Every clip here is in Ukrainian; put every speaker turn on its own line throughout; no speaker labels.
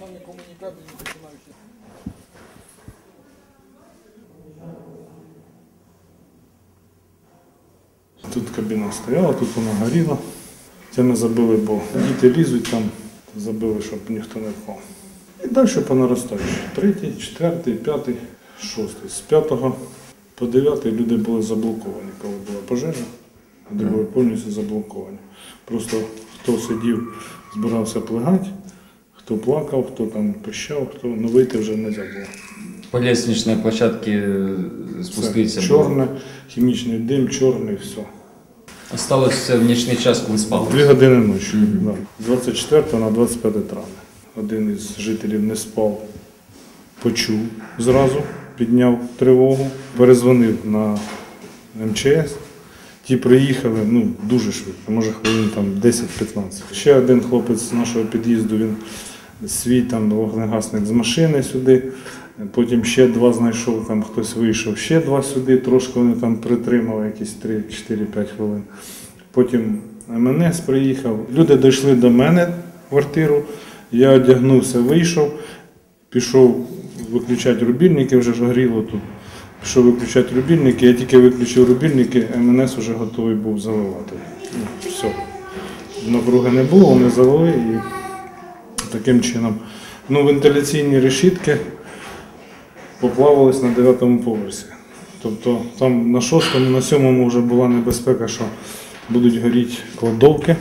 Самі комунікабельні починаючи.
Тут кабіна стояла, тут вона горіла. Це ми забили, бо діти лізуть там, забили, щоб ніхто не впав. І далі по наростаючій. Третій, четвертий, п'ятий, шостий. З п'ятого по дев'ятий люди були заблоковані, коли була пожежа. Люди були повністю заблоковані. Просто хто сидів, збирався плигати, хто плакав, хто там пищав, хто ну, вийти вже не можна було.
По лестничной площадке
Все
спуститься. було.
чорне, хімічний дим, чорний, все.
Осталось все в нічний час, коли спали.
Дві години ночі.
Мгм.
Да. 24 на 25 травня. Один із жителів не спав, почув зразу, підняв тривогу, перезвонив на МЧС. Ті приїхали ну, дуже швидко, може хвилин там 10-15. Ще один хлопець з нашого під'їзду, він свій там вогнегасник з машини сюди. Потім ще два знайшов, там хтось вийшов, ще два сюди, трошки вони там притримали, якісь 3-4-5 хвилин. Потім МНС приїхав. Люди дійшли до мене в квартиру. Я одягнувся, вийшов, пішов виключати рубільники, вже ж горіло тут. Пішов виключати рубільники, я тільки виключив рубільники, МНС вже готовий був заливати. Ну, все. Напруги не було, вони залили і таким чином. Ну, вентиляційні решітки поплавались на дев'ятому поверсі. Тобто там на шостому, на сьомому вже була небезпека, що будуть горіти кладовки.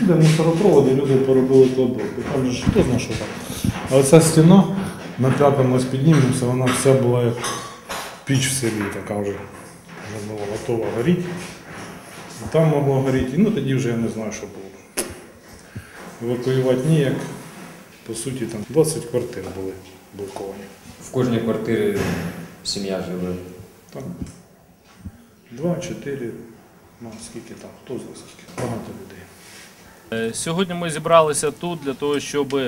Де мусоропроводи люди поробили кладовки. Там же ж хто знає, що там. А оця стіна на п'ятому ось піднімемося, вона вся була як піч в селі, така вже, вже була готова горіти. І Там могло горіти, ну тоді вже я не знаю, що було. Евакуювати ніяк. По суті, там 20 квартир були блоковані.
В кожній квартирі сім'я живе.
Там два, чотири, ну скільки там, хто знає скільки. Багато людей.
Е, Сьогодні ми зібралися тут для того, щоб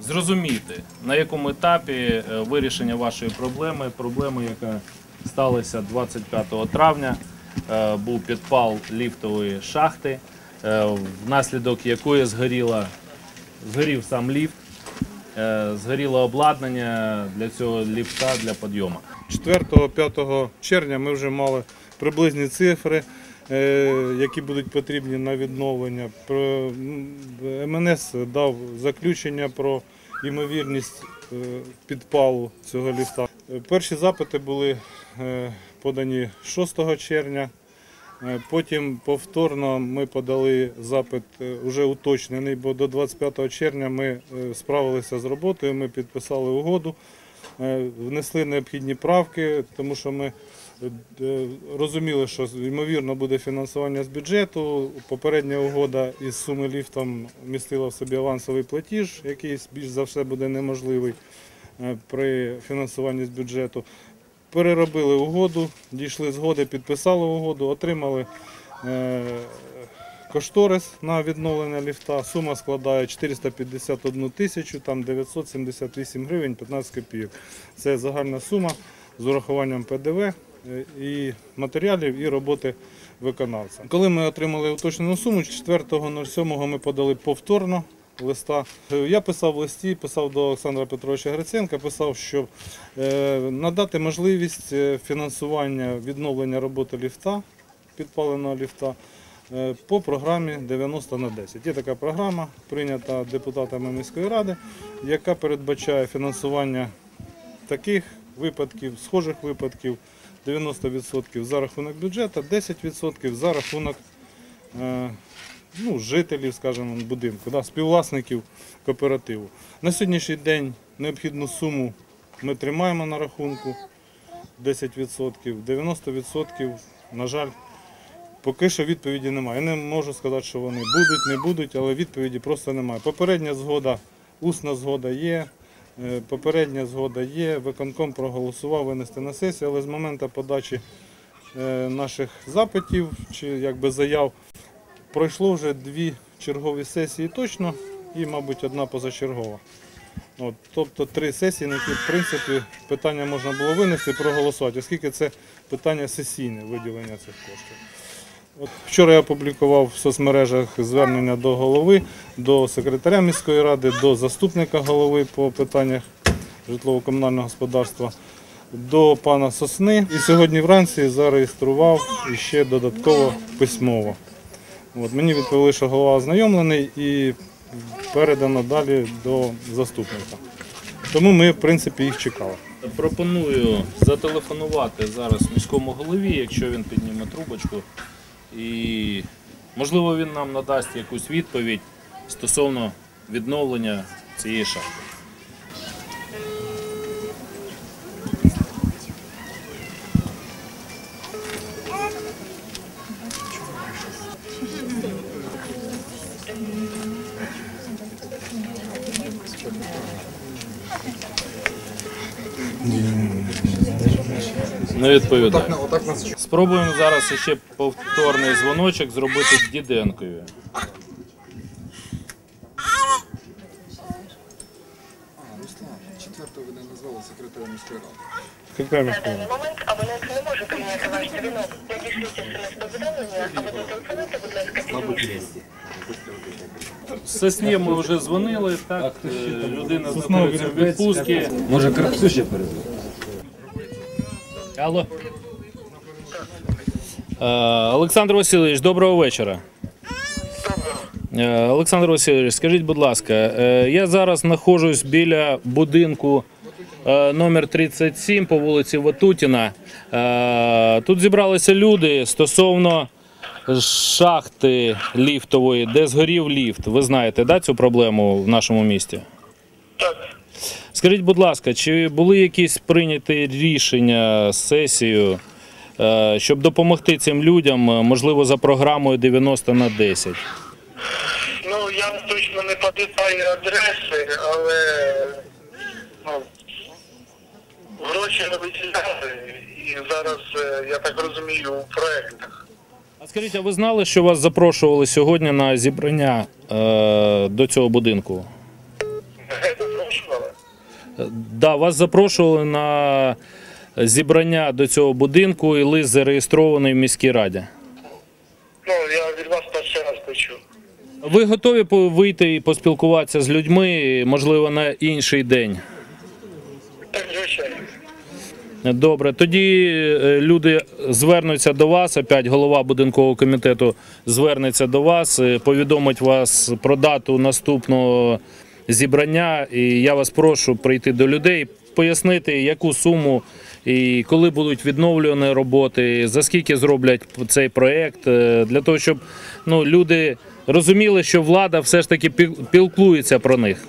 зрозуміти, на якому етапі е, вирішення вашої проблеми, проблеми, яка сталася 25 травня, е, був підпал ліфтової шахти, е, внаслідок якої згоріла, згорів сам ліфт, згоріло обладнання для цього ліфта для підйому.
4-5 червня ми вже мали приблизні цифри, які будуть потрібні на відновлення. МНС дав заключення про ймовірність е, підпалу цього ліфта. Е, Перші запити були е, подані 6 червня. Е, Потім повторно ми подали запит е, вже уточнений, бо до 25 червня ми е, справилися з роботою, ми підписали угоду. Е, Внесли необхідні правки, тому що ми е, е, розуміли, що ймовірно буде фінансування з бюджету. Попередня угода із суми ліфтом містила в собі авансовий платіж, який більш за все буде неможливий е, при фінансуванні з бюджету. Переробили угоду, дійшли згоди, підписали угоду, отримали е, кошторис на відновлення ліфта. Сума складає 451 тисячу, там 978 гривень 15 копійок. Це загальна сума з урахуванням ПДВ е, і матеріалів, і роботи виконавця. Коли ми отримали уточнену суму, 4.07 ми подали повторно листа. Е, Я писав в листі, писав до Олександра Петровича Гриценка, писав, що е, надати можливість е, фінансування відновлення роботи ліфта, підпаленого ліфта, е, по програмі 90 на 10. Є така програма, прийнята депутатами міської ради, яка передбачає фінансування таких випадків, схожих випадків 90% за рахунок бюджету, 10% за рахунок е, ну, жителів, скажімо, будинку, да, співвласників кооперативу. На сьогоднішній день необхідну суму ми тримаємо на рахунку 10%, 90%, на жаль, поки що відповіді немає. Я не можу сказати, що вони будуть, не будуть, але відповіді просто немає. Попередня згода, усна згода є. Е, Попередня згода є, виконком проголосував винести на сесію, але з моменту подачі е, наших запитів чи якби заяв пройшло вже дві чергові сесії точно і, мабуть, одна позачергова. От, тобто три сесії, на які в принципі питання можна було винести і проголосувати, оскільки це питання сесійне виділення цих коштів. От вчора я опублікував в соцмережах звернення до голови, до секретаря міської ради, до заступника голови по питаннях житлово-комунального господарства, до пана Сосни. І сьогодні вранці зареєстрував іще додатково письмово. От, мені відповіли, що голова ознайомлений і передано далі до заступника. Тому ми, в принципі, їх чекали.
Пропоную зателефонувати зараз міському голові, якщо він підніме трубочку. І можливо він нам надасть якусь відповідь стосовно відновлення цієї шахти. Не відповідає.
Отак, на- отак нас
Спробуємо зараз ще повторний дзвоночок зробити
Руслан, четвертого ви не назвали секретаря міської ради.
Секретар
На даний момент абонент не може прийняти ваш дзвінок. Надішліть смс-повідомлення або зателефонуйте, будь ласка.
Сосні ми вже дзвонили, так, е, людина знаходиться в відпустці.
Може, Карпсу ще перезвонити?
Алло. Е, Олександр Васильович, доброго вечора. Е, Олександр Васильович, скажіть, будь ласка, е, я зараз знаходжусь біля будинку номер 37 по вулиці Ватутіна. Тут зібралися люди стосовно шахти ліфтової, де згорів ліфт. Ви знаєте да, цю проблему в нашому місті?
Так.
Скажіть, будь ласка, чи були якісь прийняті рішення з сесією, е, щоб допомогти цим людям, е, можливо, за програмою 90 на 10?
Ну, я точно не пам'ятаю адреси, але ну, гроші не виділяли. І зараз, е, я так розумію, у проєктах.
А скажіть, а ви знали, що вас запрошували сьогодні на зібрання е, до цього будинку? Да, вас запрошували на зібрання до цього будинку і лист зареєстрований в міській раді.
Ну, я від вас перший раз почув.
Ви готові вийти і поспілкуватися з людьми, можливо, на інший день?
Так, звичайно.
Добре, тоді е, люди звернуться до вас. Опять голова будинкового комітету звернеться до вас, е, повідомить вас про дату наступного зібрання. І я вас прошу прийти до людей, пояснити, яку суму і коли будуть відновлені роботи, за скільки зроблять цей проект, е, для того, щоб ну, люди розуміли, що влада все ж таки піл- піклується про них.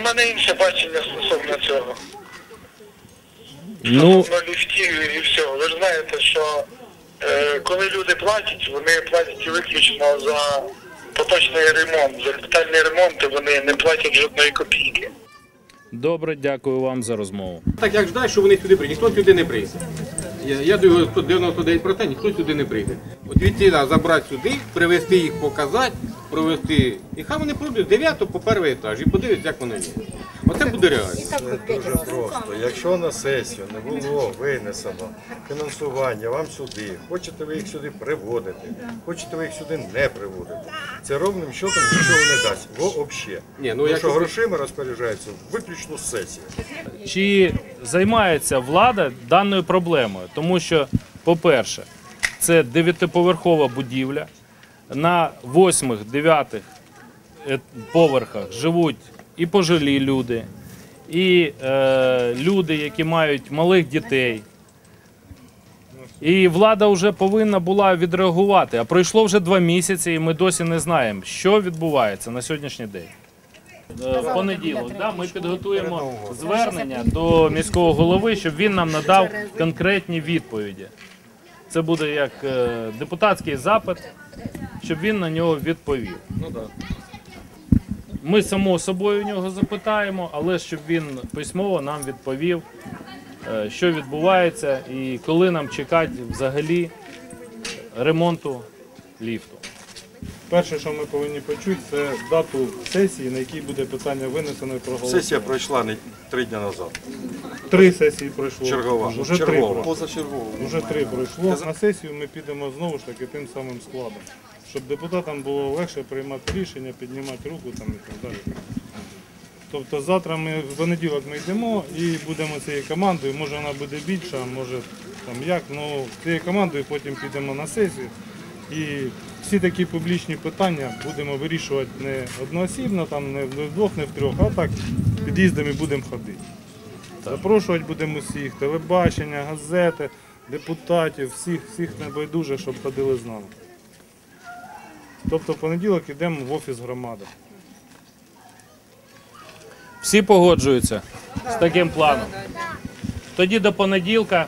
У мене інше бачення стосовно цього.
Ну,
ліфтів і всього. Ви ж знаєте, що е, коли люди платять, вони платять виключно за поточний ремонт. За капітальний ремонт вони не платять жодної копійки.
добре, дякую вам за розмову.
Так як ждать, що вони сюди прийдуть, ніхто сюди не прийде. Я, я думаю, що 99% ніхто сюди не прийде. От від забрати сюди, привезти їх, показати, провести. І хай вони пройдуть з 9 по перший етаж і подивляться, як воно є. Оце буде реально.
Це дуже просто. Якщо на сесію не було винесено фінансування вам сюди, хочете ви їх сюди приводити, хочете ви їх сюди не приводити, це ровним счетом нічого не дасть. Взагалі.
Ні, ну,
Тому що грошима розпоряджаються виключно сесія.
Чи займається влада даною проблемою? Тому що, по-перше, це дев'ятиповерхова будівля. На восьмих, дев'ятих е, поверхах живуть і пожилі люди, і е, люди, які мають малих дітей. І влада вже повинна була відреагувати. А пройшло вже два місяці, і ми досі не знаємо, що відбувається на сьогоднішній день. Е, В понеділок да, ми підготуємо звернення до міського голови, щоб він нам надав конкретні відповіді. Це буде як е, депутатський запит, щоб він на нього відповів.
Ну так.
Ми само собою в нього запитаємо, але щоб він письмово нам відповів, е, що відбувається і коли нам чекати взагалі ремонту ліфту.
перше, що ми повинні почути, це дату сесії, на якій буде питання винесено і проголосовано.
Сесія пройшла не три дні назад.
Три сесії пройшло.
Чергова.
Уже три
Чергова.
пройшло.
Позачергово.
Уже три пройшло. На сесію ми підемо знову ж таки тим самим складом, щоб депутатам було легше приймати рішення, піднімати руку там і так далі. Тобто завтра ми в понеділок ми йдемо і будемо цією командою. Може вона буде більша, може там як. Ну цією командою потім підемо на сесію. І всі такі публічні питання будемо вирішувати не одноосібно, там не вдвох, не втрьох, а так під'їздами будемо ходити. Запрошувати будемо всіх, телебачення, газети, депутатів, всіх, всіх небайдужих, щоб ходили з нами. Тобто в понеділок йдемо в офіс громади.
Всі погоджуються з таким планом. Тоді до понеділка